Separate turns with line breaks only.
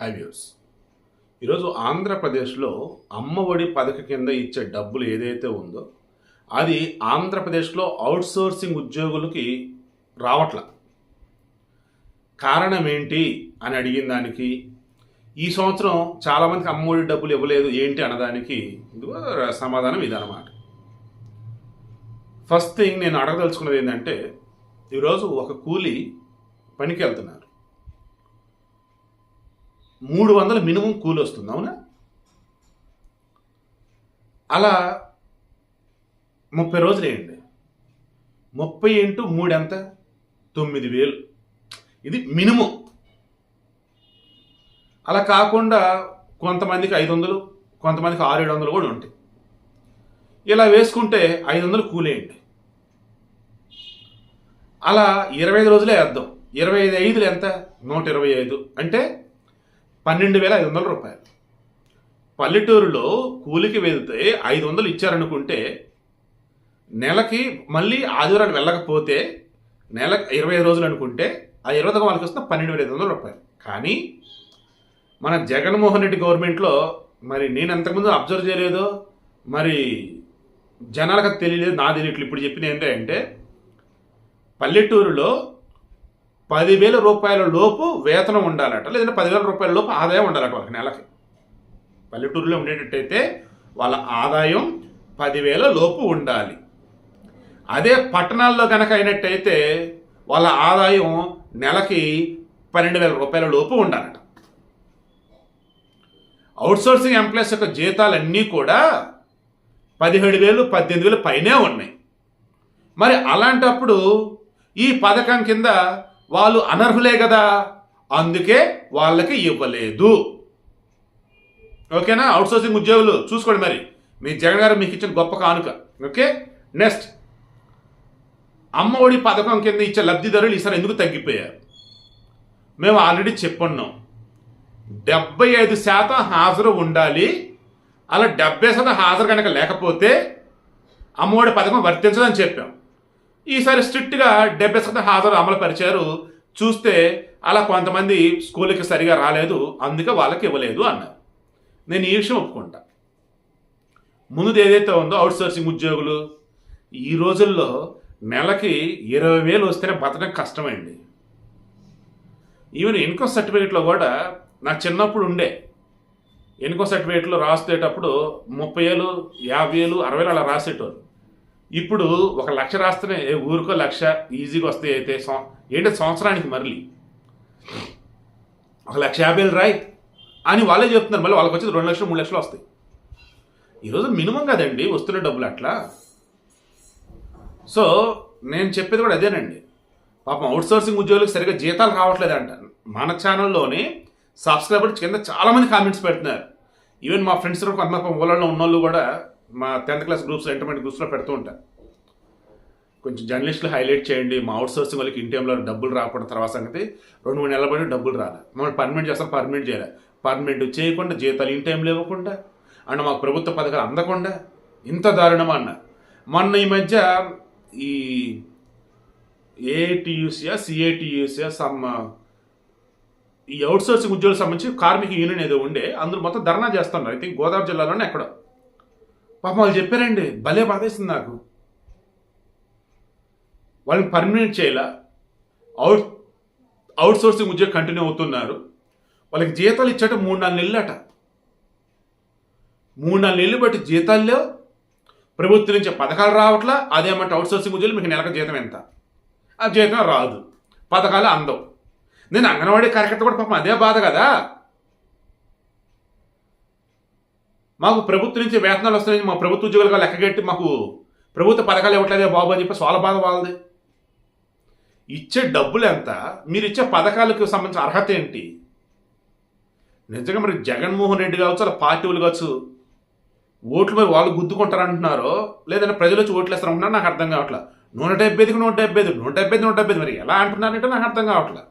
High views ఈరోజు ఆంధ్రప్రదేశ్లో అమ్మ ఒడి పథక కింద ఇచ్చే డబ్బులు ఏదైతే ఉందో అది ఆంధ్రప్రదేశ్లో అవుట్సోర్సింగ్ ఉద్యోగులకి రావట్ల. కారణం ఏంటి అని అడిగిన దానికి ఈ సంవత్సరం చాలామందికి అమ్మ ఒడి డబ్బులు ఇవ్వలేదు ఏంటి అన్నదానికి సమాధానం ఇదన్నమాట. ఫస్ట్ థింగ్ నేను అడగదలుచుకున్నది ఏంటంటే ఈరోజు ఒక కూలి పనికి వెళ్తున్నారు. మూడు వందల మినిమం కూలి వస్తుంది అవునా? అలా ముప్పై రోజులు వేయండి. ముప్పై ఇంటూ మూడు ఎంత? తొమ్మిది వేలు. ఇది మినిమం. అలా కాకుండా కొంతమందికి ఐదు వందలు కొంతమందికి ఆరు ఏడు వందలు కూడా ఉంటాయి. ఇలా వేసుకుంటే ఐదు వందలు కూలేయండి. అలా ఇరవై ఐదు రోజులే వేద్దాం. ఇరవై ఐదు ఐదులు ఎంత? నూట ఇరవై ఐదు. అంటే పన్నెండు వేల ఐదు వందల రూపాయలు. పల్లెటూరులో కూలికి వెళ్తే ఐదు వందలు ఇచ్చారనుకుంటే నెలకి మళ్ళీ ఆదివారం వెళ్ళకపోతే నెల ఇరవై ఐదు రోజులు అనుకుంటే ఆ ఇరవై ఒక వాళ్ళకి వస్తున్న పన్నెండు వేల ఐదు వందల రూపాయలు. కానీ మన జగన్మోహన్ రెడ్డి గవర్నమెంట్లో మరి నేను అంతకుముందు అబ్జర్వ్ చేయలేదో. మరి జనాలకు తెలియలేదు నా తెలియట్లు ఇప్పుడు చెప్పిన ఏంటంటే పల్లెటూరులో పదివేల రూపాయల లోపు వేతనం ఉండాలట. లేదంటే పదివేల రూపాయల లోపు ఆదాయం ఉండాలట వాళ్ళకి నెలకి. పల్లెటూరులో ఉండేటట్టయితే వాళ్ళ ఆదాయం పదివేల లోపు ఉండాలి. అదే పట్టణాల్లో కనుక అయినట్టయితే వాళ్ళ ఆదాయం నెలకి పన్నెండు వేల రూపాయల లోపు ఉండాలట. అవుట్సోర్సింగ్ ఎంప్లాయీస్ యొక్క జీతాలన్నీ కూడా పదిహేడు వేలు పద్దెనిమిది వేలు పైనే ఉన్నాయి. మరి అలాంటప్పుడు ఈ పథకం కింద వాళ్ళు అనర్హులే కదా. అందుకే వాళ్ళకి ఇవ్వలేదు. ఓకేనా? అవుట్సోర్సింగ్ ఉద్యోగులు చూసుకోండి మరి. మీ జగన్ గారు మీకు ఇచ్చిన గొప్ప కానుక. ఓకే? నెక్స్ట్ అమ్మ ఒడి పథకం కింద ఇచ్చే లబ్ధిదారులు ఈసారి ఎందుకు తగ్గిపోయారు? మేము ఆల్రెడీ చెప్పున్నాం. డెబ్బై ఐదు శాతం హాజరు ఉండాలి. అలా డెబ్బై శాతం హాజరు కనుక లేకపోతే అమ్మఒడి పథకం వర్తించదని చెప్పాం. ఈసారి స్ట్రిక్ట్గా డెబ్బై శాతం హాజరు అమలు పరిచారు. చూస్తే అలా కొంతమంది స్కూల్కి సరిగా రాలేదు అందుకే వాళ్ళకి ఇవ్వలేదు అన్నారు. నేను ఈ విషయం ఒప్పుకుంటా. ముందు ఏదైతే ఉందో అవుట్సోర్సింగ్ ఉద్యోగులు ఈ రోజుల్లో నెలకి ఇరవై వేలు వస్తేనే బతకడం కష్టమండి ఈవెన్ ఇన్కమ్ సర్టిఫికేట్లో కూడా నా చిన్నప్పుడు ఉండే. ఇన్కమ్ సర్టిఫికేట్లో రాసేటప్పుడు ముప్పై వేలు యాభై వేలు అరవై వేలు అలా రాసేటోరు ఇప్పుడు ఒక లక్ష రాస్తేనే ఊరికో లక్ష ఈజీగా వస్తాయి అయితే సం- ఏంటంటే సంవత్సరానికి మరలి? ఒక లక్ష యాభై వేలు రాయి అని వాళ్ళే చెప్తున్నారు. మళ్ళీ వాళ్ళకి వచ్చేది రెండు లక్షలు మూడు లక్షలు వస్తాయి. ఈరోజు మినిమం కదండి వస్తున్న డబ్బులు అట్లా? సో నేను చెప్పేది కూడా అదేనండి. పాపం అవుట్సోర్సింగ్ ఉద్యోగులకు సరిగ్గా జీతాలు రావట్లేదంట మన ఛానల్లోనే సబ్స్క్రైబర్స్ కింద చాలామంది కామెంట్స్ పెడుతున్నారు. ఈవెన్ మా ఫ్రెండ్స్ కొంతమంది ఊళ్ళలో ఉన్న వాళ్ళు కూడా మా టెన్త్ క్లాస్ గ్రూప్స్ ఇంటర్మీడియట్ గ్రూప్స్లో పెడుతూ ఉంటాను కొంచెం జర్నలిస్టులు హైలైట్ చేయండి మా అవుట్సోర్సింగ్ వాళ్ళకి ఇన్ టైంలో డబ్బులు రాకుండా తర్వాత సంగతి రెండు మూడు నెలల పడి డబ్బులు రాలే. మమ్మల్ని పర్మనెంట్ చేస్తాం పర్మనెంట్ చేయాలి. పర్మనెంట్ చేయకుండా జీతాలు ఇన్ టైంలో ఇవ్వకుండా అండ్ మాకు ప్రభుత్వ పథకాలు అందకుండా ఇంత దారుణమా అన్న. మొన్న ఈ మధ్య ఈ ఏటీయూసీఆ సిఏటీయూసీఆ సమ్ ఈ అవుట్సోర్సింగ్ ఉద్యోగులకు సంబంధించి కార్మిక యూనియన్ ఏదో ఉండే అందులో మొత్తం ధర్నా చేస్తున్నారు. ఐ థింక్ గోదావరి జిల్లాలోనే ఎక్కడో. పాపం వాళ్ళు చెప్పారండి భలే బాధేస్తుంది నాకు. వాళ్ళని పర్మనెంట్ చేయాల? అవుట్ అవుట్ సోర్సింగ్ ఉద్యోగం కంటిన్యూ అవుతున్నారు. వాళ్ళకి జీతాలు ఇచ్చట మూడు నాలుగు నెలలు అట మూడు నాలుగు నెలలు బట్టి జీతాల్లో ప్రభుత్వం నుంచి పథకాలు రావట్లా? అదేమంటే అవుట్ సోర్సింగ్ ఉద్యోగులు మీకు నెలకు జీతం ఎంత? ఆ జీతం రాదు. పథకాలు అందవు. నేను అంగన్వాడీ కార్యకర్త కూడా పాపం అదే బాధ కదా. మాకు ప్రభుత్వం నుంచి వేతనాలు వస్తున్నాయి మా ప్రభుత్వ ఉద్యోగులుగా లెక్కగట్టి మాకు ప్రభుత్వ పథకాలు ఇవ్వట్లేదే బాబు అని చెప్పి వాళ్ళ బాధ వాళ్ళది. ఇచ్చే డబ్బులు ఎంత? మీరు ఇచ్చే పథకాలకు సంబంధించిన అర్హత ఏంటి? నిజంగా మరి జగన్మోహన్ రెడ్డి కావచ్చు అలా పార్టీలు కావచ్చు ఓట్లు మరి వాళ్ళు గుద్దుకుంటారంటున్నారో లేదంటే ప్రజలు వచ్చి ఓట్లు వేస్తారంటున్నారో నాకు అర్థం కావట్లేదు నూట డెబ్బై నూట డెబ్బై ఐదు నూట డెబ్బై ఐదు నూట డెబ్బై ఐదు మరి ఎలా అంటున్నారంటే నాకు అర్థం కావట్లేదు